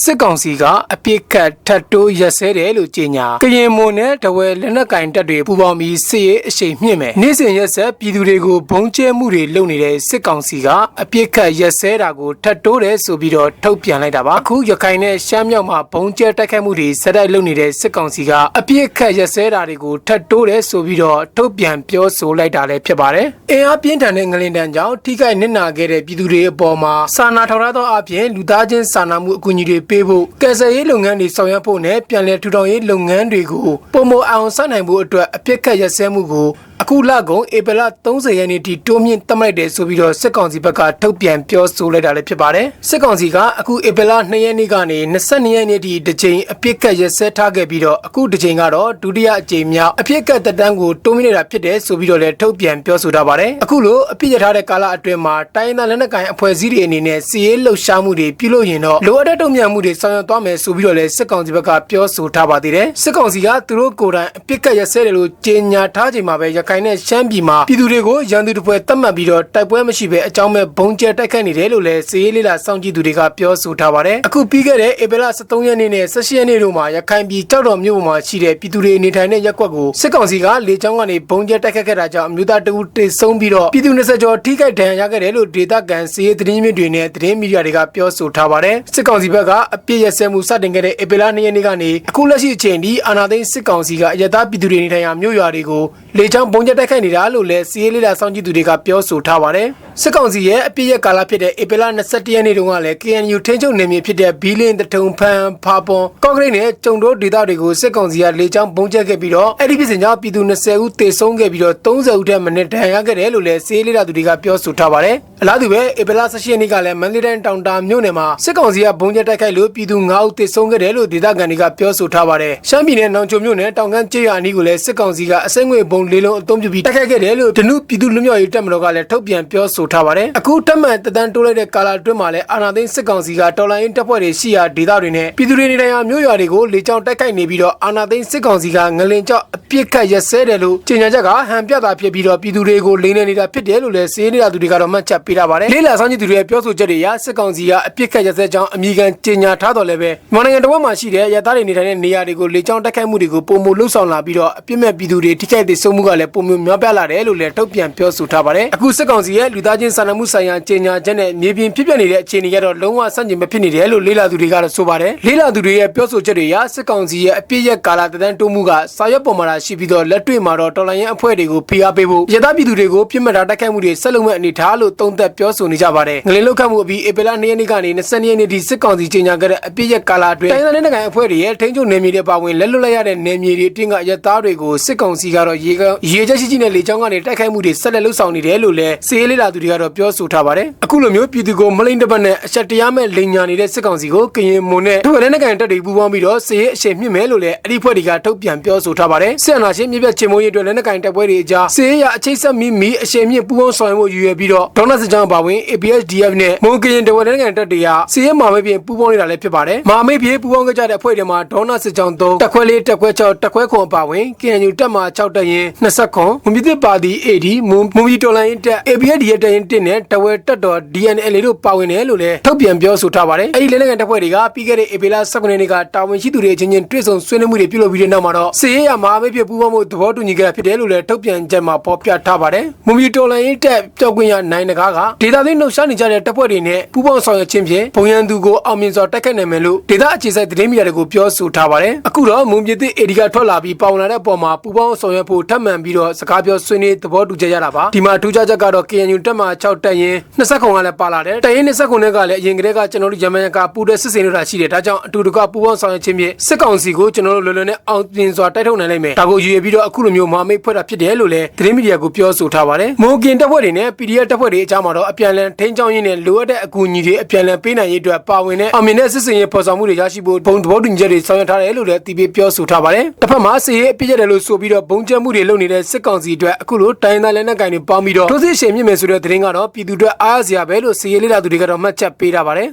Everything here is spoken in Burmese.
စစ်ကောင်စီကအပြစ်ခတ်ထတ်တိုးရက်စဲတယ်လို့ကြေညာကရင်မွန်နဲ့တဝဲလက်နက်ကင်တပ်တွေပူးပေါင်းပြီးစစ်ရေးအရှိန်မြင့်မယ်နေ့စဉ်ရက်ဆက်ပြည်သူတွေကိုဘုံကျဲမှုတွေလုပ်နေတဲ့စစ်ကောင်စီကအပြစ်ခတ်ရက်စဲတာကိုထတ်တိုးတယ်ဆိုပြီးတော့ထုတ်ပြန်လိုက်တာပါအခုရခိုင်နဲ့ရှမ်းမြောက်မှာဘုံကျဲတိုက်ခိုက်မှုတွေဆက်တိုက်လုပ်နေတဲ့စစ်ကောင်စီကအပြစ်ခတ်ရက်စဲတာတွေကိုထတ်တိုးတယ်ဆိုပြီးတော့ထုတ်ပြန်ပြောဆိုလိုက်တာလည်းဖြစ်ပါတယ်အင်အားပြင်းထန်တဲ့ငလင်တန်ကြောင့်ထိခိုက်နစ်နာခဲ့တဲ့ပြည်သူတွေအပေါ်မှာစာနာထောက်ထားသောအပြင်လူသားချင်းစာနာမှုအကူအညီတွေပေးဖို့ကယ်ဆယ်ရေးလုပ်ငန်းတွေဆောင်ရွက်ဖို့နဲ့ပြန်လည်ထူထောင်ရေးလုပ်ငန်းတွေကိုပုံမအောင်ဆက်နိုင်ဖို့အတွက်အပြစ်ခတ်ရက်စဲမှုကို အခုလကုန်ဧပြီလ30ရက်နေ့ထိတိုးမြင့်သတ်မှတ်တယ်ဆိုပြီးတော့စစ်ကောင်စီဘက်ကထုတ်ပြန်ပြောဆိုလိုက်တာလည်းဖြစ်ပါတယ်စစ်ကောင်စီကအခုဧပြီလ2ရက်နေ့ကနေ22ရက်နေ့ထိတစ်ကြိမ်အပြစ်ခတ်ရက်စဲထားခဲ့ပြီးတော့အခုတစ်ကြိမ်ကတော့ဒုတိယအကြိမ်မြောက်အပြစ်ခတ်တက်တန်းကိုတိုးမြင့်နေတာဖြစ်တယ်ဆိုပြီးတော့လည်းထုတ်ပြန်ပြောဆိုထားပါတယ်အခုလိုအပြစ်ရထားတဲ့ကာလအတွင်းမှာတိုင်းဒေသလက်နက်ကိုင်အဖွဲ့အစည်းတွေအနေနဲ့စီရေးလှုပ်ရှားမှုတွေပြုလုပ်ရင်တော့လိုအပ်တဲ့တုံ့ပြန်မှုတွေဆောင်ရွက်သွားမယ်ဆိုပြီးတော့လည်းစစ်ကောင်စီဘက်ကပြောဆိုထားပါသေးတယ်စစ်ကောင်စီကသူတို့ကိုယ်တိုင်အပြစ်ခတ်ရက်စဲတယ်လို့ကြေညာထားချိန်မှာပဲရခိုင်နဲ့ရှမ်းပြည်မှာပြည်သူတွေကိုရန်သူတစ်ပွဲတတ်မှတ်ပြီးတော့တိုက်ပွဲမရှိဘဲအကြောင်းမဲ့ဘုံကျဲတိုက်ခတ်နေတယ်လို့လည်းစီရေးလေးလာစောင့်ကြည့်သူတွေကပြောဆိုထားပါတယ်အခုပြီးခဲ့တဲ့ဧပြီလ23ရက်နေ့နဲ့18ရက်နေ့တို့မှာရခိုင်ပြည်ကြောက်တော်မြို့ပေါ်မှာရှိတဲ့ပြည်သူတွေနေထိုင်တဲ့ရပ်ကွက်ကိုစစ်ကောင်စီကလေကြောင်းကနေဘုံကျဲတိုက်ခတ်ခဲ့တာကြောင့်အမျိုးသားတဦးတေဆုံးပြီးတော့ပြည်သူ20ကျော်ထိခိုက်ဒဏ်ရာရခဲ့တယ်လို့ဒေသခံစီရေးသတင်းမြစ်တွေနဲ့သတင်းမီဒီယာတွေကပြောဆိုထားပါတယ်စစ်ကောင်စီဘက်ကအပြစ်ရစဲမှုစတင်ခဲ့တဲ့ဧပြီလ2ရက်နေ့ကနေအခုလက်ရှိအချိန်ထိအာဏာသိမ်းစစ်ကောင်စီကအရသာပြည်သူတွေနေထိုင်ရာမြို့ရွာတွေကိုလေကြောင်းဘုံကျဲတိုက်ခိုက်နေတာလို့လည်းစီရေးလေးလာစောင့်ကြည့်သူတွေကပြောဆိုထားပါတယ်စစ်ကောင်စီရဲ့အပြစ်ရကာလဖြစ်တဲ့ဧပြီလ21ရက်နေ့တုန်းကလည်း KNU ထိန်းချုပ်နယ်မြေဖြစ်တဲ့ဘီလင်းတထုံဖန်ဖာပွန်ကော့ဂရိတ်နဲ့ကျုံတို့ဒေသတွေကိုစစ်ကောင်စီကလေကြောင်းဘုံကျဲခဲ့ပြီးတော့အဲ့ဒီပြည်စင်ကြောင့်ပြည်သူ20ဦးသေဆုံးခဲ့ပြီးတော့30ဦးထက်မနည်းဒဏ်ရာရခဲ့တယ်လို့လည်းစီရေးလေးလာသူတွေကပြောဆိုထားပါတယ်အလားတူပဲဧပြီလ18ရက်နေ့ကလည်းမန္တလေးတိုင်းတောင်တာမြို့နယ်မှာစစ်ကောင်စီကဘုံကျဲတိုက်ခိုက်လို့ပြည်သူ9ဦးသေဆုံးခဲ့တယ်လို့ဒေသခံတွေကပြောဆိုထားပါတယ်ရှမ်းပြည်နယ်နောင်ချုံမြို့နယ်တောင်ကန်းကျေးရွာအနီးကိုလည်းစစ်ကောင်စီကအစိမ့်ငွေဘုံလေးလုံးအုံပြုပြီးတိုက်ခိုက်ခဲ့တယ်လို့ဒနုပြည်သူလူမျိုးရေးတပ်မတော်ကလည်းထုတ်ပြန်ပြောဆိုထားပါတယ်အခုတက်မှန်တန်တိုးလိုက်တဲ့ကာလာအတွင်းမှာလည်းအာဏာသိမ်းစစ်ကောင်စီကတော်လိုင်းတပ်ဖွဲ့တွေရှိရာဒေသတွေနဲ့ပြည်သူတွေနေထိုင်ရာမြို့ရွာတွေကိုလေကြောင်းတိုက်ခိုက်နေပြီးတော့အာဏာသိမ်းစစ်ကောင်စီကငလင်ကြောက်အပြစ်ခတ်ရက်စဲတယ်လို့ကြေညာချက်ကဟန်ပြတာဖြစ်ပြီးတော့ပြည်သူတွေကိုလိမ်နေနေတာဖြစ်တယ်လို့လည်းစေးနေတာသူတွေကတော့မှတ်ချက်ပေးထားပါတယ်လေးလာဆောင်ကြည့်သူတွေရဲ့ပြောဆိုချက်တွေအရစစ်ကောင်စီကအပြစ်ခတ်ရက်စဲကြောင်းအမိခံကြေညာထားတော်လည်းပဲမြန်မာနိုင်ငံတော်မှာရှိတဲ့ရသားတွေနေထိုင်တဲ့နေရာတွေကိုလေကြောင်းတိုက်ခိုက်မှုတွေကိုပုံမလှုပ်ဆောင်လာပြီးတော့အပြစ်မဲ့ပြည်သူတွေထိခိုက်ဒေဆုံးမှုကလည်းပုံမျိုးများပြားလာတယ်လို့လည်းထုတ်ပြန်ပြောဆိုထားပါတယ်အခုစစ်ကောင်စီရဲ့လူသားချင်းစာနာမှုဆိုင်ရာကြေညာချက်နဲ့မြေပြင်ဖြစ်ပျက်နေတဲ့အခြေအနေကတော့လုံးဝဆန့်ကျင်မဖြစ်နေတယ်လို့လေးလာသူတွေကတော့ဆိုပါတယ်လေးလာသူတွေရဲ့ပြောဆိုချက်တွေအရစစ်ကောင်စီရဲ့အပြစ်ရက်ကာလတန်းတိုးမှုကစာရွက်ပေါ်မှာရှိပြီးတော့လက်တွေ့မှာတော့တော်လိုင်းရင်အဖွဲ့တွေကိုဖိအားပေးဖို့ရသပြည်သူတွေကိုပြစ်မှတ်ထားတိုက်ခိုက်မှုတွေဆက်လုပ်မဲ့အနေထားလို့သုံးသပ်ပြောဆိုနေကြပါတယ်ငလင်းလောက်ခတ်မှုအပြီးဧပြီလ2ရက်နေ့ကနေ20ရက်နေ့ထိစစ်ကောင်စီကြေညာခဲ့တဲ့အပြစ်ရက်ကာလအတွင်းတိုင်းဒေသနိုင်ငံအဖွဲ့တွေရဲ့ထိန်းချုပ်နယ်မြေတွေပါဝင်လက်လွတ်လိုက်ရတဲ့နယ်မြေတွေအတင်းကရသားတွေကိုစစ်ကောင်စီကတော့ရေကရေချက်ရှိရှိနဲ့လေကြောင်းကနေတိုက်ခိုက်မှုတွေဆက်လက်လုပ်ဆောင်နေတယ်လို့လည်းစီရေးလေးလာသူတွေကတော့ပြောဆိုထားပါတယ်အခုလိုမျိုးပြည်သူကိုမလိမ့်တပတ်နဲ့အချက်တရားမဲ့လိန်ညာနေတဲ့စစ်ကောင်စီကိုကရင်မွန်နဲ့ဒုရဲနိုင်ငံတပ်တွေပူးပေါင်းပြီးတော့စီရေးအရှိန်မြင့်မယ်လို့လည်းအဲ့ဒီဖွဲ့တွေကထုတ်ပြန်ပြောဆိုထားပါတယ်စစ်အာဏာရှင်မြစ်ပြတ်ချေမိုးရေးအတွက်လက်နက်ကိုင်တပ်ဖွဲ့တွေအကြားစီရေးရအချိတ်ဆက်မိမိအရှိန်မြင့်ပူးပေါင်းဆောင်ရွက်မှုရည်ရွယ်ပြီးတော့ဒေါနစစ်ကြောင်းပါဝင် APSDF နဲ့မွန်ကရင်ဒုရဲနိုင်ငံတပ်တွေကစီရေးမာမိတ်ပြင်ပူးပေါင်းနေတာလည်းဖြစ်ပါတယ်မာမိတ်ပြင်ပူးပေါင်းကြတဲ့အဖွဲ့တွေမှာဒေါနစစ်ကြောင်း3တက်ခွဲလေးတက်ခွဲ6တက်ခွဲခွန်ပါဝင် KNU တပ်မှာ6တက်ရင်20ခွန်မွန်ပြည်သစ်ပါတီ AD မွန်မွန်ပြည်တော်လိုင်းတပ် APSD ရဲ့တက်ရင်1နဲ့တဝဲတက်တော် DNL တို့ပါဝင်တယ်လို့လည်းထုတ်ပြန်ပြောဆိုထားပါတယ်အဲ့ဒီလက်နက်ကန်တပ်ဖွဲ့တွေကပြီးခဲ့တဲ့ AP လ19ရက်နေ့ကတာဝန်ရှိသူတွေအချင်းချင်းတွေ့ဆုံဆွေးနွေးမှုတွေပြုလုပ်ပြီးတဲ့နောက်မှာတော့စီရေးရမဟာမိတ်ဖြစ်ပူးပေါင်းမှုသဘောတူညီခဲ့တာဖြစ်တယ်လို့လည်းထုတ်ပြန်ချက်မှာဖော်ပြထားပါတယ်မွန်ပြည်တော်လိုင်းတပ်ပြောက်ကွင်းရနိုင်တကားကဒေတာသိမ်းနှုတ်ရှားနေကြတဲ့တပ်ဖွဲ့တွေနဲ့ပူးပေါင်းဆောင်ရွက်ခြင်းဖြင့်ဘုံရန်သူကိုအောင်မြင်စွာတိုက်ခိုက်နိုင်မယ်လို့ဒေတာအခြေစိုက်သတင်းမီဒီယာတွေကိုပြောဆိုထားပါတယ်အခုတော့မွန်ပြည်သစ်အေဒီကထွက်လာပြီးပါဝင်လာတဲ့အပေါ်မှာပူးပေါင်းဆောင်ရွက်ဖို့ထပ်မံပြီးတော့စကားပြောဆွေးနွေးသဘောတူကြရတာပါဒီမှာထူးခြားချက်ကတော့ KNU တက်မှာ6တက်ရင်20ခုကလည်းပါလာတယ်တက်ရင်20ခုနဲ့ကလည်းအရင်ကတည်းကကျွန်တော်တို့ရမန်ကပူတဲ့စစ်စင်တို့တာရှိတယ်ဒါကြောင့်အတူတကွပူးပေါင်းဆောင်ရွက်ခြင်းဖြင့်စစ်ကောင်စီကိုကျွန်တော်တို့လွယ်လွယ်နဲ့အောင်ပြင်စွာတိုက်ထုတ်နိုင်လိမ့်မယ်ဒါကိုရည်ရွယ်ပြီးတော့အခုလိုမျိုးမဟာမိတ်ဖွဲ့တာဖြစ်တယ်လို့လည်းသတင်းမီဒီယာကိုပြောဆိုထားပါတယ်မိုကင်တပ်ဖွဲ့တွေနဲ့ PDF တပ်ဖွဲ့တွေအကြားမှာတော့အပြန်အလှန်ထိန်းချောင်းရင်းနဲ့လိုအပ်တဲ့အကူအညီတွေအပြန်အလှန်ပေးနိုင်ရေးအတွက်ပါဝင်တဲ့အောင်မြင်တဲ့စစ်စင်ရေးဖော်ဆောင်မှုတွေရရှိဖို့ဘုံသဘောတူညီချက်တွေဆောင်ရွက်ထားတယ်လို့လည်းတီးပြပြောဆိုထားပါတယ်တစ်ဖက်မှာစစ်ရေးအပြစ်ရတယ်လို့ဆိုပြီးတော့ဘုံကျမှုတွေလုပ်နေတဲ့စစ်ကောင်စီအတွက်အခုလိုတိုင်းသားလက်နက်ကိုင်တွေပေါင်းပြီးတော့ထိုးစစ်ရှင်မြင့်မယ်ဆိုတဲ့သတင်းကတော့ပြည်သူတွေအားရစရာပဲလို့စစ်ရေးလေ့လာသူတွေကတော့မှတ်ချက်ပေးထားပါတယ်